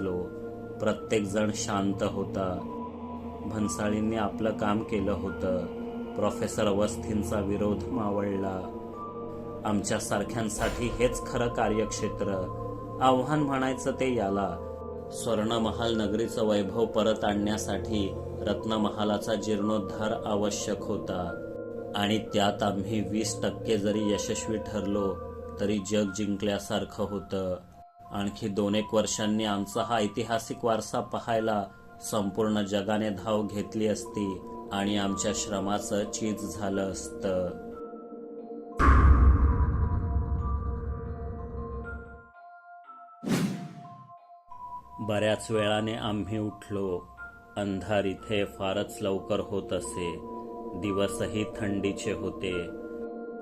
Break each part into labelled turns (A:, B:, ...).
A: बसलो. प्रत्येक जण शांत होता. भन्साळींनी आपलं काम केलं होतं. प्रोफेसर अवस्थींचा विरोध मावळला. आमच्यासारख्यांसाठी हेच खरं कार्यक्षेत्र. आव्हान म्हणायचं ते याला. स्वर्णमहाल नगरीचं वैभव परत आणण्यासाठी रत्नमहालाचा जीर्णोद्धार आवश्यक होता. आणि त्यात आम्ही वीस टक्के जरी यशस्वी ठरलो तरी जग जिंकल्यासारखं होतं. आणखी दोन एक वर्षांनी आमचा हा ऐतिहासिक वारसा पाहायला संपूर्ण जगाने धाव घेतली असती आणि आमच्या श्रमाचं चीज झालं असतं. बऱ्याच वेळाने आम्ही उठलो. अंधार इथे फारच लवकर होत असे. दिवसही थंडीचे होते.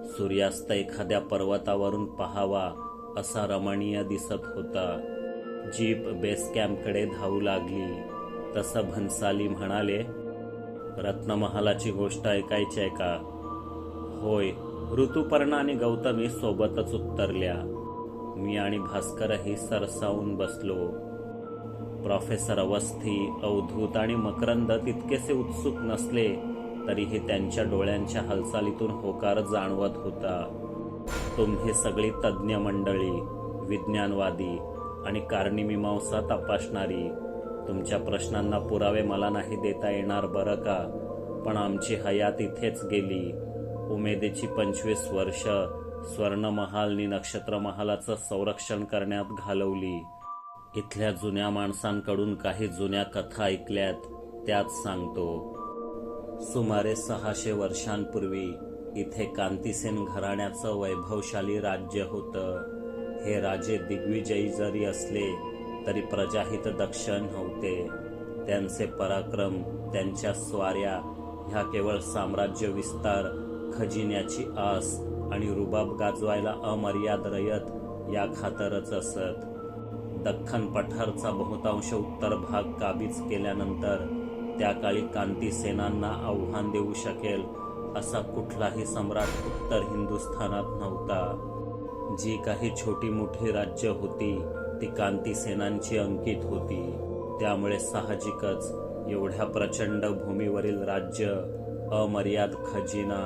A: सूर्यास्त एखाद्या पर्वतावरून पहावा. असा रमणीय दिसत होता. जीप बेस कॅम्पकडे धावू लागली. तसं भन्साली म्हणाले रत्नमहालाची गोष्ट ऐकायची आहे का? होय. ऋतुपर्णा आणि गौतमी सोबतच उत्तरल्या. मी आणि भास्करही सरसावून बसलो. प्रोफेसर अवस्थी अवधूत आणि मकरंद तितकेसे उत्सुक नसले तरीही त्यांच्या डोळ्यांच्या हालचालीतून होकार जाणवत होता. तुम्ही सगळी तज्ज्ञ मंडळी विज्ञानवादी आणि कारणी-मीमांसा तपासणारी तुमच्या प्रश्नांना पुरावे मला नाही देता येणार बरं का? पण आमची हयात इथेच गेली. उमेदीची पंचवीस वर्ष स्वर्णमहालनी नक्षत्रमहालाचं संरक्षण करण्यात घालवली. इथल्या जुन्या माणसांकडून काही जुन्या कथा ऐकल्यात त्यात सांगतो. सुमारे सहाशे वर्षांपूर्वी इथे कांतीसेन घराण्याचं वैभवशाली राज्य होतं. हे राजे दिग्विजयी जरी असले तरी प्रजाहित दक्ष नव्हते. त्यांचे पराक्रम त्यांच्या स्वाऱ्या ह्या केवळ साम्राज्य विस्तार खजिन्याची आस आणि रुबाब गाजवायला अमर्याद रयत या खातरच असत. दख्खन पठारचा बहुतांश उत्तर भाग काबीज केल्यानंतर त्या काळी कांती सेनांना आव्हान देऊ शकेल असा कुठलाही सम्राट उत्तर हिंदुस्थानात नव्हता. जी काही छोटी मोठी राज्य होती ती कांती सेनांची अंकित होती. त्यामुळे साहजिकच एवढ्या प्रचंड भूमीवरील राज्य अमर्याद खजिना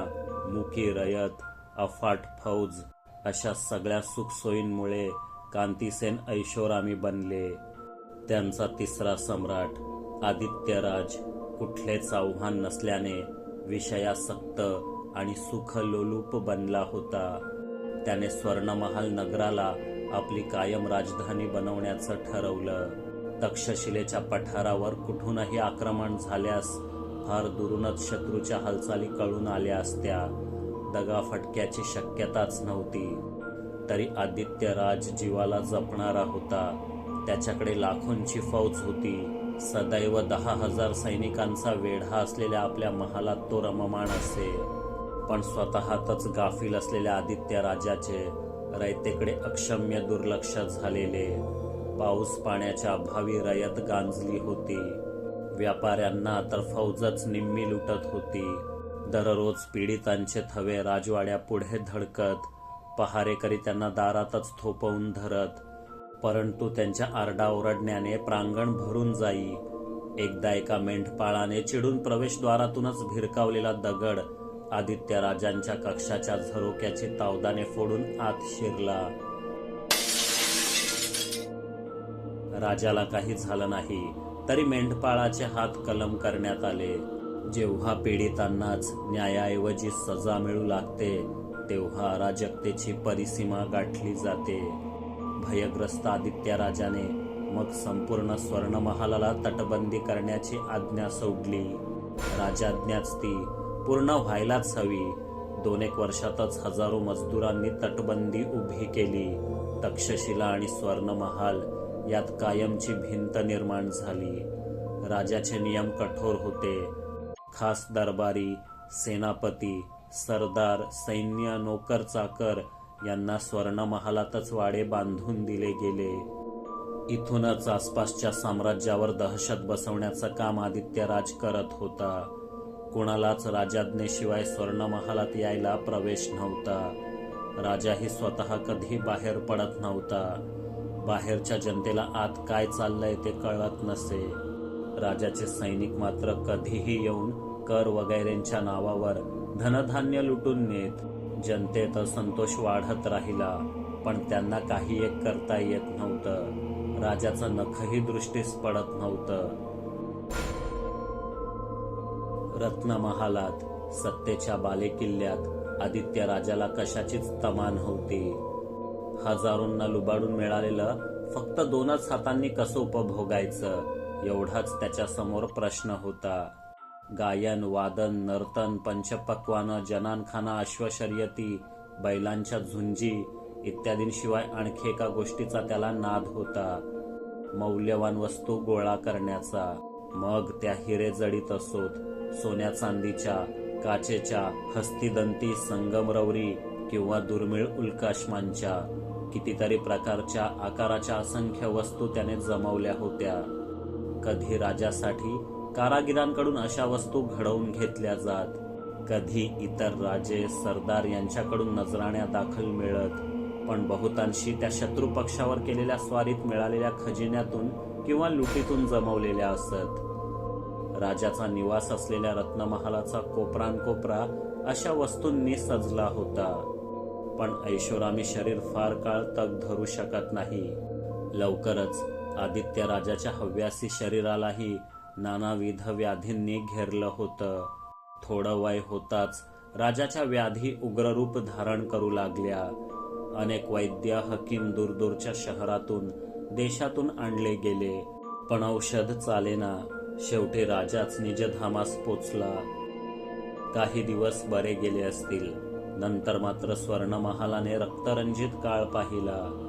A: मुकी रयत अफाट फौज अशा सगळ्या सुखसोयींमुळे कांतीसेन ऐशोरामी बनले. त्यांचा तिसरा सम्राट आदित्यराज कुठलेच आव्हान नसल्याने विषयासक्त आणि सुखलोलूप बनला होता. त्याने स्वर्णमहाल नगराला आपली कायम राजधानी बनवण्याचं ठरवलं. तक्षशिलेच्या पठारावर कुठूनही आक्रमण झाल्यास फार दुरूनच शत्रूच्या हालचाली कळून आल्या असत्या. दगाफटक्याची शक्यताच नव्हती. तरी आदित्य राज जीवाला जपणारा होता. त्याच्याकडे लाखोंची फौज होती. सदैव दहा हजार सैनिकांचा वेढा असलेल्या आपल्या महालात तो रममाण असे. पण स्वतःतच गाफील असलेल्या आदित्य राजाचे रयतेकडे अक्षम्य दुर्लक्ष झालेले. पाऊस पाण्याच्या अभावी रयत गांजली होती. व्यापाऱ्यांना तर फौजच निम्मी लुटत होती. दररोज पीडितांचे थवे राजवाड्या पुढे धडकत पहारेकरी त्यांना दारातच थोपवून धरत परंतु त्यांच्या आरडाओरडण्याने प्रांगण भरून जाई. एकदा एका मेंढपाळाने चिडून प्रवेशद्वारातूनच भिरकावलेला दगड आदित्य राजांच्या कक्षाच्या झरोक्याची तावदाने फोडून आत शिरला. राजाला काही झालं नाही तरी मेंढपाळाचे हात कलम करण्यात आले. जेव्हा पीडितांनाच न्यायाऐवजी सजा मिळू लागते तेव्हा अराजकतेची परिसीमा गाठली जाते. भयग्रस्त आदित्य राजाने मग संपूर्ण स्वर्णमहालाला तटबंदी करण्याची आज्ञा सोडली. राजाज्ञाच ती पूर्ण व्हायलाच हवी. दोन एक वर्षातच हजारो मजदुरांनी तटबंदी उभी केली. तक्षशिला आणि स्वर्णमहाल यात कायमची भिंत निर्माण झाली. राजाचे नियम कठोर होते. खास दरबारी सेनापती सरदार सैन्य नोकर चाकर यांना स्वर्णमहालातच वाडे बांधून दिले गेले. इथूनच आसपासच्या साम्राज्यावर दहशत बसवण्याचं काम आदित्यराज करत होता. कुणालाच राजाज्ञेशिवाय स्वर्णमहालात यायला प्रवेश नव्हता. राजाही स्वतः कधी बाहेर पडत नव्हता. बाहेरच्या जनतेला आत काय चाललंय ते कळत नसे. राजाचे सैनिक मात्र कधीही येऊन कर वगैरेंच्या नावावर धनधान्य लुटून नेत जनतेत संतोष वाढत राहिला पण त्यांना काही एक करता येत नव्हतं. राजाचं नखही दृष्टीस पडत नव्हतं. रत्नमहालात सत्तेच्या बालेकिल्ल्यात आदित्य राजाला कशाचीच तमा नव्हती हजारोंना लुबाडून मिळालेलं फक्त दोनच हातांनी कसं उपभोगायचं एवढाच त्याच्यासमोर प्रश्न होता. गायन वादन नर्तन पंचपक्वानं जनानखाना अश्वशर्यती बैलांच्या झुंजी इत्यादींशिवाय आणखी एका गोष्टीचा त्याला नाद होता. मौल्यवान वस्तू गोळा करण्याचा. मग त्या हिरे जडीत असोत. सोन्या चांदीच्या काचेच्या हस्तिदंती संगमरवरी किंवा दुर्मिळ उल्काश्मांच्या. कितीतरी प्रकारच्या आकाराच्या असंख्य वस्तू त्याने जमवल्या होत्या. कधी राजासाठी कारागिरांकडून अशा वस्तू घडवून घेतल्या जात. कधी इतर राजे सरदार यांच्याकडून नजराण्या दाखल मिळत पण बहुतांशी त्या शत्रू पक्षावर केलेल्या स्वारीत मिळालेल्या खजिन्यातून किंवा लुटीतून जमवलेल्या असत. राजाचा निवास असलेल्या रत्नमहालाचा कोपरान कोपरा अशा वस्तूंनी सजला होता. पण ऐशोरामी शरीर फार काळ तग धरू शकत नाही. लवकरच आदित्य राजाच्या हव्यासी शरीरालाही नानाविध व्याधींनी घेरलं होतं. थोडं वय होताच राजाच्या व्याधी उग्ररूप धारण करू लागल्या. अनेक वैद्य हकीम दूरदूरच्या शहरातून देशातून आणले गेले. पण औषध चालेना. शेवटी राजाच निजधामास पोचला. काही दिवस बरे गेले असतील. नंतर मात्र स्वर्णमहालाने रक्तरंजित काळ पाहिला.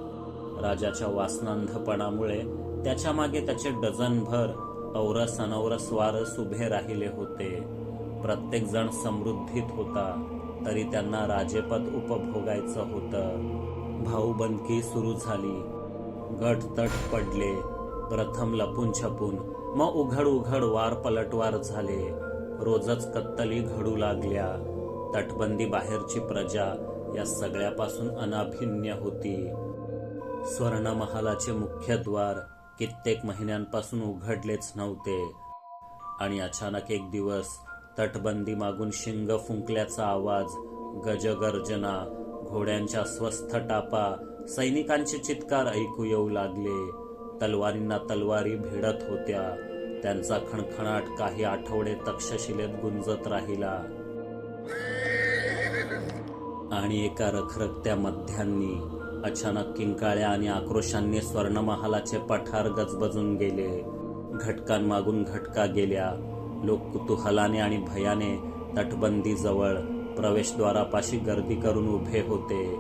A: राजाच्या वासनांधपणामुळे त्याच्यामागे त्याचे डझनभर औरस अनौरस वारस उभे राहिले होते. प्रत्येक जण समृद्धीत होता तरी त्यांना राजेपद उपभोगायचं होतं. भाऊबंदकी सुरू झाली. गट तट पडले. प्रथम लपून छपून मग उघड उघड वार पलटवार झाले. रोजच कत्तली घडू लागल्या. तटबंदी बाहेरची प्रजा या सगळ्यापासून अनाभिन्य होती. स्वर्णमहालाचे मुख्य द्वार कित्येक महिन्यांपासून उघडलेच नव्हते. आणि अचानक एक दिवस तटबंदी मागून शिंग फुंकल्याचा आवाज गजगर्जना घोड्यांच्या स्वस्थ टापा सैनिकांचे चित्कार ऐकू येऊ लागले. तलवारींना तलवारी भिडत होत्या. त्यांचा खणखणाट काही आठवडे तक्षशिलेत गुंजत राहिला. आणि एका रखरखत्या मध्यांनी अचानक किंकाळ्या आणि आक्रोशांनी स्वर्णमहालाचे पठार गजबजून गेले. घटकांमागून घटका गेल्या. लोक कुतूहलाने आणि भयाने तटबंदीजवळ प्रवेशद्वारापाशी गर्दी करून उभे होते.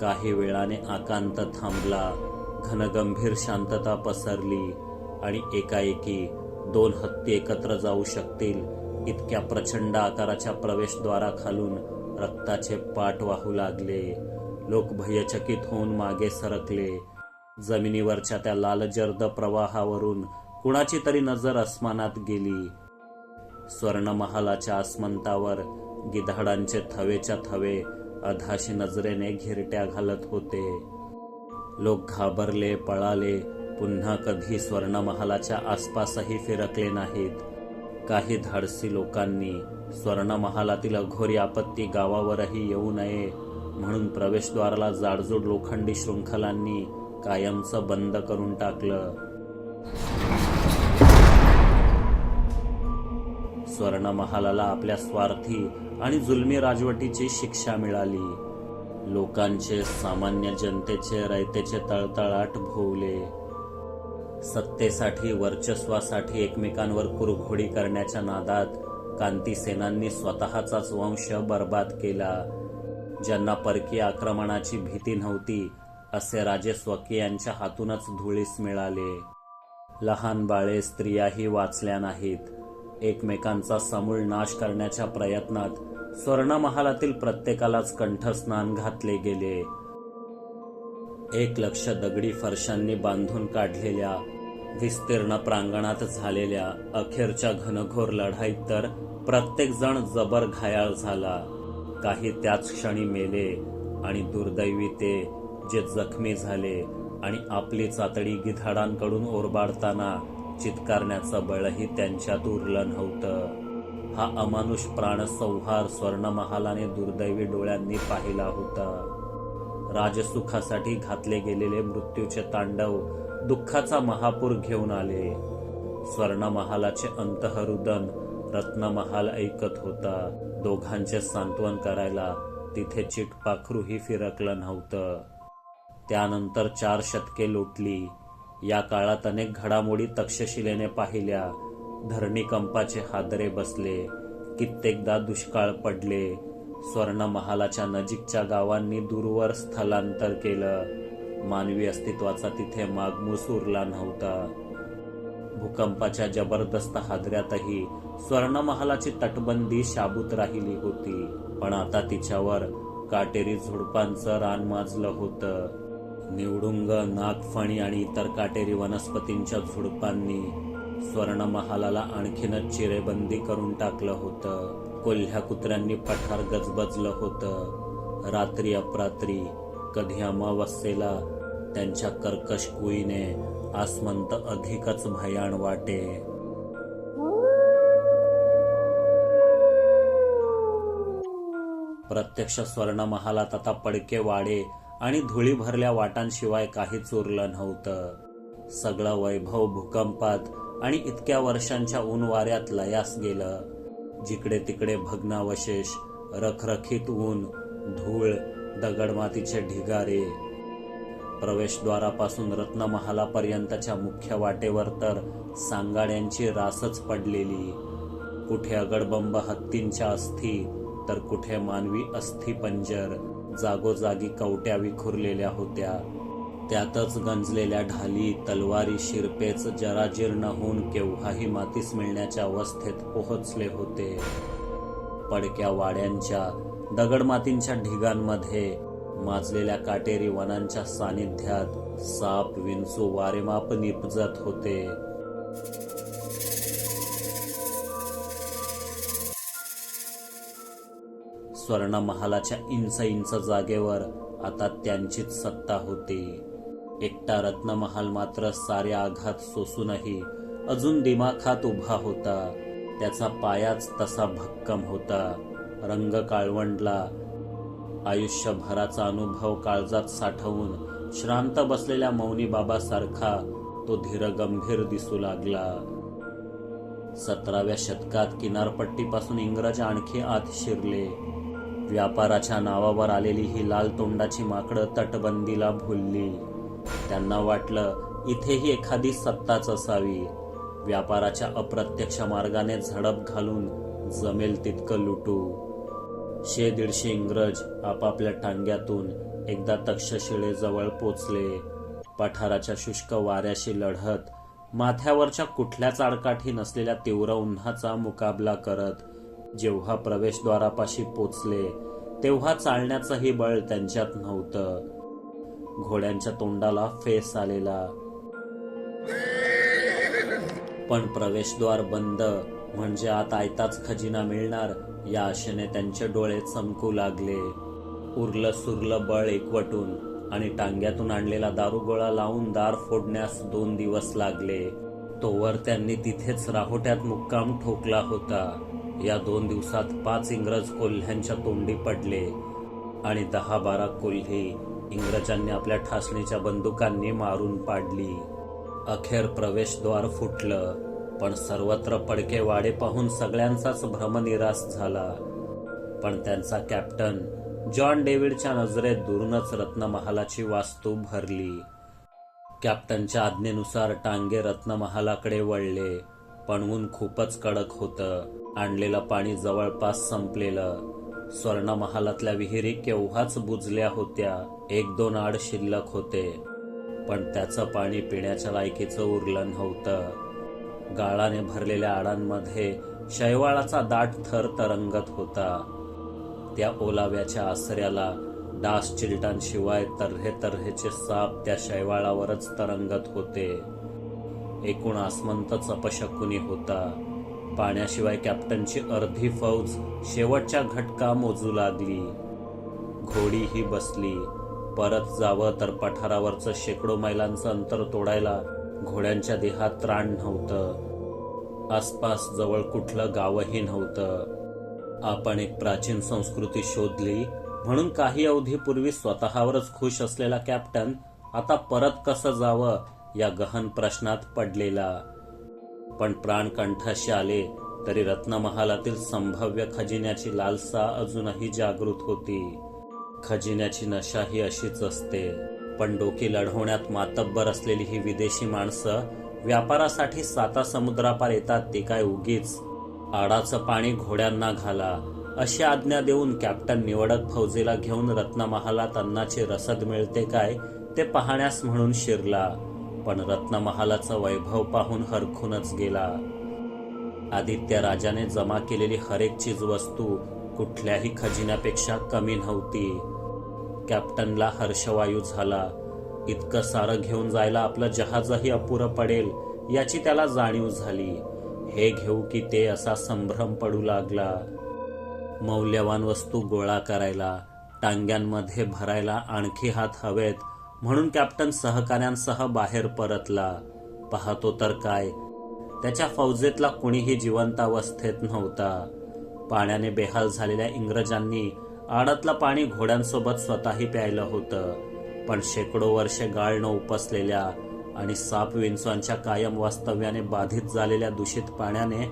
A: काही वेळाने आकांत थांबला. घनगंभीर शांतता पसरली आणि एकाएकी दोन हत्ती एकत्र जाऊ शकतील इतक्या प्रचंड आकाराच्या प्रवेशद्वाराखालून रक्ताचे पाट वाहू लागले. लोक भयचकित होऊन मागे सरकले. जमिनीवरच्या त्या लालजर्द प्रवाहावरून कुणाची तरी नजर आसमानात गेली. स्वर्णमहालाच्या आसमंतावर गिधाडांचे थवेच्या थवे अधाशी नजरेने घिरट्या घालत होते. लोक घाबरले पळाले पुन्हा कधी स्वर्णमहालाच्या आसपासही फिरकले नाहीत. काही धाडसी लोकांनी स्वर्णमहालातील अघोरी आपत्ती गावावरही येऊ नये म्हणून प्रवेशद्वाराला जाडजूड लोखंडी शृंखलांनी कायमचं बंद करून टाकलं. स्वर्णमहालाला आपल्या स्वार्थी आणि जुलमी राजवटीची शिक्षा मिळाली. लोकांचे सामान्य जनतेचे रयतेचे तळतळाट भोवले. सत्तेसाठी वर्चस्वासाठी एकमेकांवर कुरघोडी करण्याच्या नादात कांतीसेनांनी स्वतःचाच वंश बर्बाद केला. ज्यांना परकीय आक्रमणाची भीती नव्हती असे राजे स्वकीयांच्या हातूनच धुळीस मिळाले. लहान बाळे स्त्रियाही वाचल्या नाहीत. एकमेकांचा समूळ नाश करण्याच्या प्रयत्नात स्वर्णमहालातील प्रत्येकालाच कंठस्नान घातले गेले. एक लक्ष दगडी फरशांनी बांधून काढलेल्या विस्तीर्ण प्रांगणात झालेल्या अखेरच्या घनघोर लढाईत तर प्रत्येकजण जबर घायाळ झाला. काही त्याच क्षणी मेले आणि दुर्दैवी ते जे जखमी झाले आणि आपली चातडी गिधाडांकडून ओरबाडताना चित्कारण्याचं बळही त्यांच्यात उरलं नव्हतं. हा अमानुष प्राणसंहार स्वर्णमहालाने दुर्दैवी डोळ्यांनी पाहिला होता. राजसुखासाठी घातले गेलेले मृत्यूचे तांडव दुःखाचा महापूर घेऊन आले. स्वर्णमहालाचे अंतहरुदन रत्नमहाल ऐकत होता. दोघांचे सांत्वन करायला तिथे चिटपाखरूही फिरकलं नव्हतं. त्यानंतर चार शतके लोटली. या काळात अनेक घडामोडी तक्षशिलेने पाहिल्या. धरणीकंपाचे हादरे बसले. कित्येकदा दुष्काळ पडले. स्वर्णमहालाच्या नजीकच्या गावांनी दूरवर स्थलांतर केलं. मानवी अस्तित्वाचा तिथे मागमूस उरला नव्हता. भूकंपाच्या जबरदस्त हादऱ्यातही स्वर्णमहालाची तटबंदी शाबूत राहिली होती. पण आता तिच्यावर काटेरी झुडपांचं रान माजलं होतं. निवडुंग नागफणी आणि इतर काटेरी वनस्पतींच्या झुडपांनी स्वर्णमहालाला आणखीनच चिरेबंदी करून टाकलं होतं. कोल्ह्या कुत्र्यांनी पठार गजबजलं होतं. रात्री अपरात्री कधी अमावस्येला त्यांच्या कर्कश कुईने आसमंत अधिकच भयाण वाटे. प्रत्यक्ष स्वर्णमहालात आता पडके वाडे आणि धुळी भरल्या वाटांशिवाय काहीच उरलं नव्हतं. सगळं वैभव भूकंपात आणि इतक्या वर्षांच्या ऊन वाऱ्यात लयास गेलं. जिकडे तिकडे भग्नावशेष रखरखीत ऊन धूळ दगडमातीचे ढिगारे प्रवेशद्वारापासून रत्नमहालापर्यंतच्या मुख्य वाटेवर तर सांगाड्यांची रासच पडलेली. कुठे अगडबंब हत्तींच्या अस्थी तर कुठे मानवी अस्थी पंजर जागोजागी कवट्या विखुरलेल्या होत्या. त्यातच गंजलेल्या ढाली तलवारी शिरपेच जराजीर्ण होऊन केव्हाही मातीस मिळण्याच्या अवस्थेत पोहोचले होते. पडक्या वाड्यांच्या दगडमातींच्या ढिगांमध्ये माजलेल्या काटेरी वनांच्या सानिध्यात साप विंचू वारेमाप निपजत होते. स्वर्ण महालाच्या इंच इंच जागेवर आता त्यांचीच सत्ता होती. एकटा रत्नमहाल मात्र सारे आघात सोसूनही अजून दिमाखात उभा होता. त्याचा पायाच तसा भक्कम होता. रंग काळवंडला आयुष्यभराचा अनुभव काळजात साठवून श्रांत बसलेल्या मौनी बाबासारखा तो धीरगंभीर दिसू लागला. सतराव्या शतकात किनारपट्टीपासून इंग्रज आणखी आत शिरले. व्यापाराच्या नावावर आलेली ही लाल तोंडाची माकडं तटबंदीला भुलली. त्यांना वाटलं इथेही एखादी सत्ताच असावी. व्यापाराच्या अप्रत्यक्ष मार्गाने झडप घालून जमेल तितकं लुटू. शे दीडशे इंग्रज आपापल्या टांग्यातून एकदा तक्षशिळेजवळ पोचले. पठाराच्या शुष्क वाऱ्याशी लढत माथ्यावरच्या कुठल्याच आडकाठी नसलेल्या तीव्र उन्हाचा मुकाबला करत जेव्हा प्रवेशद्वारापाशी पोचले तेव्हा चालण्याचंही बळ त्यांच्यात नव्हतं. घोड्यांच्या तोंडाला फेस आलेला. पण प्रवेशद्वार बंद म्हणजे आत आयताच खजिना मिळणार. या आशेने त्यांचे डोळे चमकू लागले. उरलं सुरलं बळ एकवटून आणि टांग्यातून आणलेला दारुगोळा लावून दार फोडण्यास दोन दिवस लागले. तोवर त्यांनी तिथेच राहोट्यात मुक्काम ठोकला होता. या दोन दिवसात पाच इंग्रज कोल्ह्यांच्या तोंडी पडले आणि दहा बारा कोल्हे इंग्रजांनी आपल्या ठासणीच्या बंदुकांनी मारून पाडली. अखेर प्रवेशद्वार फुटलं. पण सर्वत्र पडके वाडे पाहून सगळ्यांचाच भ्रमनिरास झाला. पण त्यांचा कॅप्टन जॉन डेव्हिडच्या नजरेत दुरूनच रत्नमहालाची वास्तू भरली. कॅप्टनच्या आज्ञेनुसार टांगे रत्नमहालाकडे वळले. पण ऊन खूपच कडक होतं. आणलेलं पाणी जवळपास संपलेलं. स्वर्णमहालातल्या विहिरी केव्हाच बुजल्या होत्या. एक दोन आड शिल्लक होते. पण त्याचं पाणी पिण्याच्या लायकीचं उरलं नव्हतं. गाळाने भरलेल्या आडांमध्ये शैवाळाचा दाट थर तरंगत होता. त्या ओलाव्याच्या आसऱ्याला डास चिलटांशिवाय तर्हे तर्हेचे साप त्या शैवाळावरच तरंगत होते. एकूण आसमंतच अपशकुनी होता. पाण्याशिवाय कॅप्टनची अर्धी फौज शेवटच्या घटका मोजू लागली. घोडी ही बसली. परत जावं तर पठारावरचं शेकडो मैलांचं अंतर तोडायला घोड्यांच्या देहात त्राण नव्हतं. आसपास जवळ कुठलं गावही नव्हतं. आपण एक प्राचीन संस्कृती शोधली म्हणून काही अवधीपूर्वी स्वतःवरच खुश असलेला कॅप्टन आता परत कसं जावं या गहन प्रश्नात पडलेला. पण प्राण कंठाशी आले तरी रत्नमहालातील संभाव्य खजिन्याची लालसा अजूनही जागृत होती. खजिन्याची नशा ही अशीच असते. पण डोकी लढवण्यात मातब्बर असलेली ही विदेशी माणसं व्यापारासाठी साता समुद्रापार येतात ते काय उगीच. आडाचं पाणी घोड्यांना घाला अशी आज्ञा देऊन कॅप्टन निवडक फौजेला घेऊन रत्नमहालात अन्नाची रसद मिळते काय ते पाहण्यास म्हणून शिरला पण रत्नमहालाचं वैभव पाहून हरखूनच गेला. आदित्य राजाने जमा केलेली हरेक चीज वस्तू कुठल्याही खजिन्यापेक्षा कमी नव्हती. कॅप्टनला हर्षवायू झाला. इतकं सारं घेऊन जायला आपलं जहाजही अपुरं पडेल याची त्याला जाणीव झाली. हे घेऊ की ते असा संभ्रम पडू लागला. मौल्यवान वस्तू गोळा करायला टांग्यांमध्ये भरायला आणखी हात हवेत म्हणून कॅप्टन सहकाऱ्यांसह बाहेर परतला. पाहतो तर काय त्याच्या फौजेतला कुणीही जिवंत अवस्थेत नव्हता. पाण्याने बेहाल झालेल्या इंग्रजांनी आडातलं पाणी घोड्यांसोबत स्वतःही प्यायलं होतं. पण शेकडो वर्षे गाळणं उपसलेल्या आणि साप विंचवांच्या कायम वास्तव्याने बाधित झालेल्या दूषित पाण्याने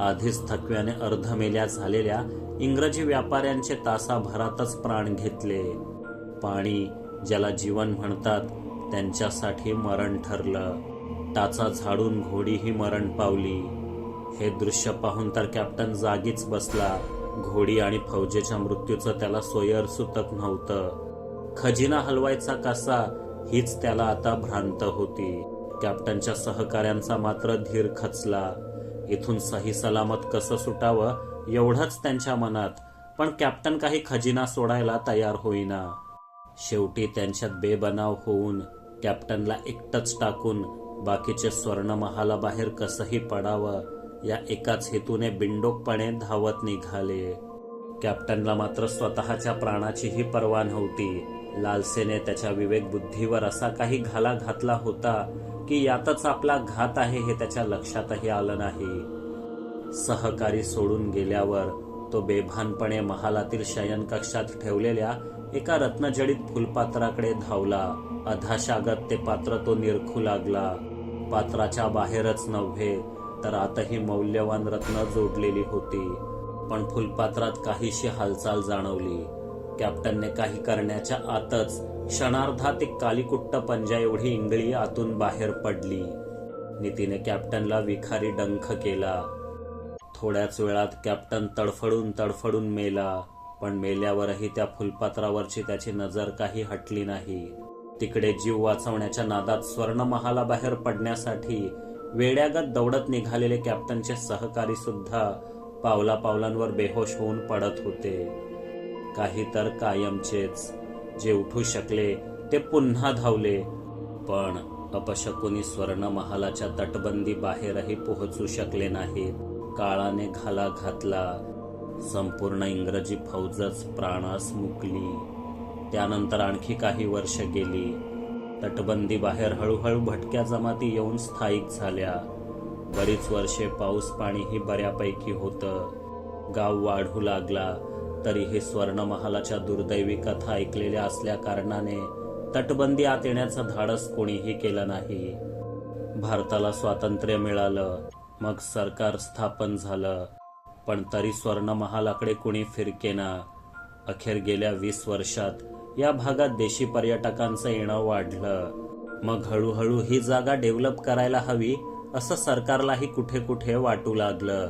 A: आधीच थकव्याने अर्धमेल्या झालेल्या इंग्रजी व्यापाऱ्यांचे तासाभरातच प्राण घेतले. पाणी ज्याला जीवन म्हणतात त्यांच्यासाठी मरण ठरलं. टाचा झाडून घोडीही मरण पावली. हे दृश्य पाहून तर कॅप्टन जागीच बसला. घोडी आणि फौजेच्या मृत्यूचं त्याला सोयर सुतक नव्हतं. खजिना हलवायचा कसा हीच त्याला आता भ्रांत होती. कॅप्टनच्या सहकाऱ्यांचा मात्र धीर खचला. इथून सही सलामत कसं सुटावं एवढंच त्यांच्या मनात. पण कॅप्टन काही खजिना सोडायला तयार होईना. शेवटी त्यांच्यात बेबनाव होऊन कॅप्टनला एकटच टाकून बाकीचे स्वर्णमहाला बाहेर कसंही पडावं या एकाच हेतूने बिंडोकपणे धावत निघाले. कॅप्टनला मात्र स्वतःच्या प्राणाचीही पर्वा नव्हती. लालसेने त्याच्या विवेक बुद्धीवर असा काही घाला घातला होता की यातच आपला घात आहे हे त्याच्या लक्षातही आलं नाही. सहकारी सोडून गेल्यावर तो बेभानपणे महालातील शयनकक्षात ठेवलेल्या एका रत्नजडित फुलपात्राकडे धावला. अधाशागत ते पात्र तो निरखू लागला. पात्राच्या बाहेरच नव्हे तर आताही मौल्यवान रत्न जोडलेली होती. पण फुलपात्रात काहीशी हालचाल जाणवली. कॅप्टनने काही करण्याच्या आतच क्षणार्धात एक कालीकुट्ट पंजा एवढी इंगळी आतून बाहेर पडली. नितीने कॅप्टनला विखारी डंख केला. थोड्याच वेळात कॅप्टन तडफडून तडफडून मेला पण मेल्यावरही त्या फुलपात्रावरची त्याची नजर काही हटली नाही. तिकडे जीव वाचवण्याच्या नादात स्वर्णमहाला बाहेर पडण्यासाठी वेड्यागत दौडत निघालेले कॅप्टनचे सहकारी सुद्धा पावला पावलांवर बेहोश होऊन पडत होते. काही तर कायमचेच जे उठू शकले ते पुन्हा धावले. पण अपशकुनी स्वर्ण महालाच्या तटबंदी बाहेरही पोहोचू शकले नाहीत. काळाने घाला घातला. संपूर्ण इंग्रजी फौजच प्राणास मुकली. त्यानंतर आणखी काही वर्ष गेली. तटबंदी बाहेर हळूहळू भटक्या जमाती येऊन स्थायिक झाल्या. बरीच वर्षे पाऊस पाणीही बऱ्यापैकी होतं. गाव वाढू लागला. तरीही स्वर्णमहालाच्या दुर्दैवी कथा ऐकलेल्या असल्या कारणाने तटबंदी आत येण्याचं धाडस कोणीही केलं नाही. भारताला स्वातंत्र्य मिळालं. मग सरकार स्थापन झालं. पण तरी स्वर्णमहालाकडे कुणी फिरकेना अखेर गेल्या वीस वर्षात या भागात देशी पर्यटकांचं येणं वाढलं. मग हळूहळू ही जागा डेव्हलप करायला हवी असं सरकारलाही कुठे कुठे वाटू लागलं.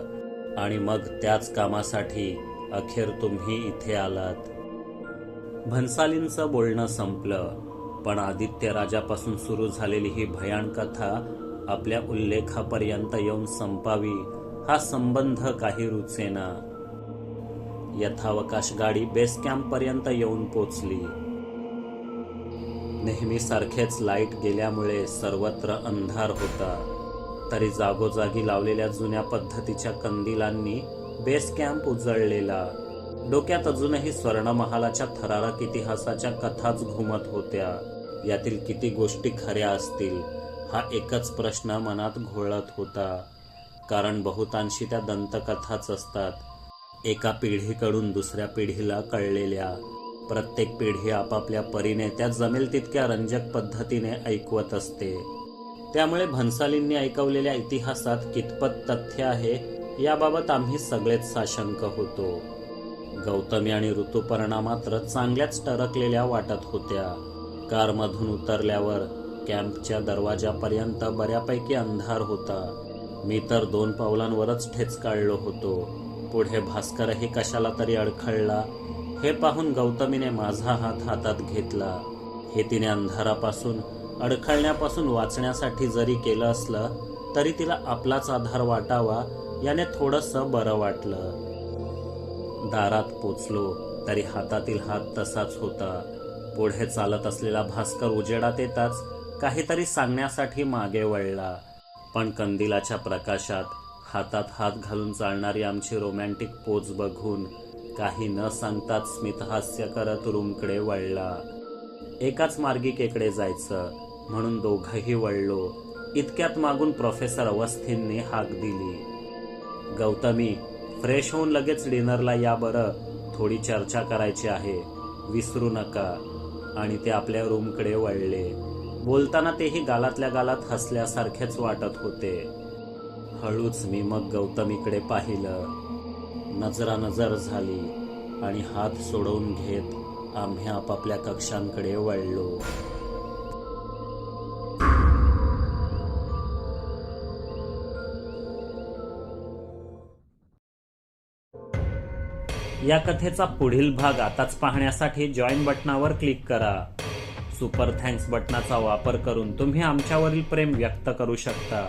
A: आणि मग त्याच कामासाठी अखेर तुम्ही इथे आलात. भन्सालींचं बोलणं संपलं पण आदित्य राजापासून सुरू झालेली ही भयान कथा आपल्या उल्लेखापर्यंत येऊन संपावी हा संबंध काही रुचेना. यथावकाश गाडी बेस कॅम्प पर्यंत येऊन पोचली. नेहमीसारखेच लाइट गेल्यामुळे सर्वत्र अंधार होता. तरी जागोजागी लावलेल्या जुन्या पद्धतीच्या कंदिलांनी बेस कॅम्प उजळलेला. डोक्यात अजूनही स्वर्णमहालाच्या थरारक इतिहासाच्या कथाच घुमत होत्या. यातील किती गोष्टी खऱ्या असतील हा एकच प्रश्न मनात घोळत होता. कारण बहुतांशी त्या दंतकथाच असतात. एका पिढीकडून दुसऱ्या पिढीला कळलेल्या. प्रत्येक पिढी आपापल्या परीने त्या जमेल तितक्या रंजक पद्धतीने ऐकवत असते. त्यामुळे भन्सालींनी ऐकवलेल्या इतिहासात कितपत तथ्य आहे याबाबत आम्ही सगळेच साशंक होतो. गौतमी आणि ऋतुपर्णा मात्र चांगल्याच टरकलेल्या वाटत होत्या. कारमधून उतरल्यावर कॅम्पच्या दरवाजापर्यंत बऱ्यापैकी अंधार होता. मी तर दोन पावलांवरच ठेच काढलो होतो. पुढे भास्करही कशाला तरी अडखळला. हे पाहून गौतमीने माझा हात हातात घेतला. हे तिने अंधारापासून अडखळण्यापासून वाचण्यासाठी जरी केलं असलं तरी तिला आपलाच आधार वाटावा याने थोडंसं बरं वाटलं. दारात पोचलो तरी हातातील हात तसाच होता. पुढे चालत असलेला भास्कर उजेडात येताच काहीतरी सांगण्यासाठी मागे वळला. पण कंदिलाच्या प्रकाशात हातात हात घालून चालणारी आमची रोमॅन्टिक पोज बघून काही न सांगताच स्मितहास्य करत रूमकडे वळला. एकाच मार्गिकेकडे जायचं म्हणून दोघंही वळलो. इतक्यात मागून प्रोफेसर अवस्थींनी हाक दिली. गौतमी फ्रेश होऊन लगेच डिनरला या बरं थोडी चर्चा करायची आहे विसरू नका. आणि ते आपल्या रूमकडे वळले. बोलताना तेही गालातल्या गालात हसल्यासारखेच वाटत होते. हळूच मी मग गौतमीकडे पाहिलं. नजरा नजर झाली आणि हात सोडवून घेत आम्ही आपापल्या कक्षांकडे वळलो. या कथेचा पुढील भाग आताच पाहण्यासाठी जॉईन बटनावर क्लिक करा. सुपर थँक्स बटनाचा वापर करून तुम्ही आमच्यावरील प्रेम व्यक्त करू शकता.